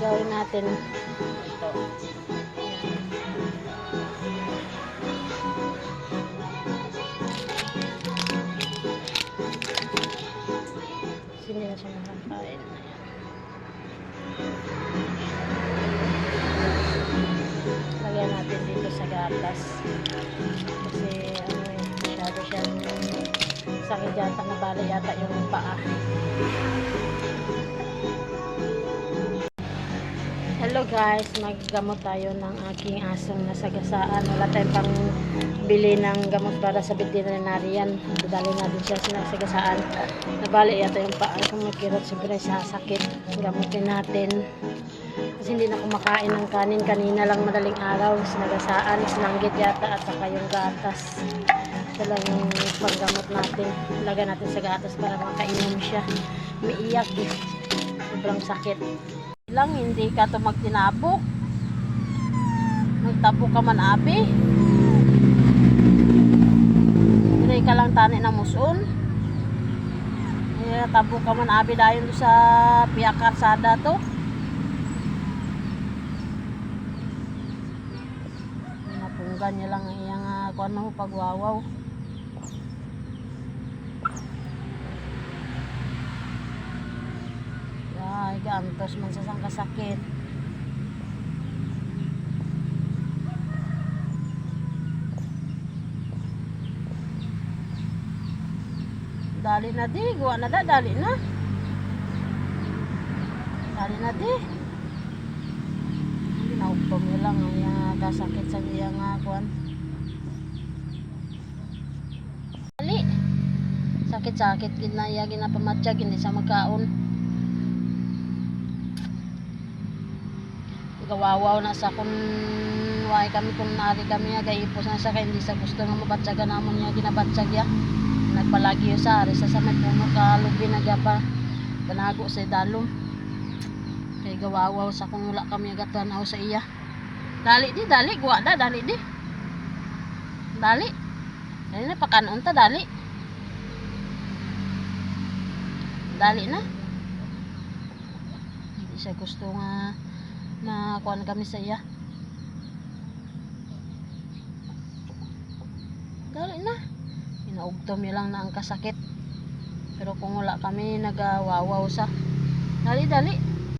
gawin natin ito. Kasi hindi na siya makakain. Lagyan natin dito sa gatas. Kasi ano eh, masyado siyang sakit yata, nabala yata yung paa. Hello guys, maggamot tayo ng aking asong nasagasaan. Wala tayong pang bili ng gamot para sa veterinarian. Dadali natin siya sa nasagasaan. Nabali yata yung paa. Kung magkirot, siyempre sasakit. Gamutin natin. Kasi hindi na kumakain ng kanin. Kanina lang madaling araw. Sinagasaan, sinanggit yata at saka yung gatas. Ito lang yung panggamot natin. Lagyan natin sa gatas para makainom siya. Umiiyak eh. Sobrang sakit lang hindi ka to magtinabok nagtabo ka man abi. Hindi ka lang tani na muson. Tabo ka man abi dayon sa piya karsada to. Napunggan niya lang ang iyang uh, kuan mo pagwawaw gantos man sa sang kasakit. Dali na di, guwa na da, dali na. Dali na di. Hindi na upom nyo lang ang iyang kasakit sa iyang uh, kuan. Dali. Sakit-sakit gid na iya ginapamatsyag hindi sa magkaon. Gawawaw na sa kun way kami kun nari kami nga gaipos na sa hindi sa gusto nga mabatsaga namon niya ginabatsag ya nagpalagi yo sa ari sa sa may puno ka lubi na gapa panago sa dalom. Kay gawawaw sa kun wala kami agatanaw sa iya. Dali di dali guwa da dali di. Dali. Dali na pakanon ta dali. Dali na. Hindi siya gusto nga na kuan kami sa iya. Dali na. Inaugtom niya lang na ang kasakit. Pero kung wala kami nagawawaw sa. Dali, dali.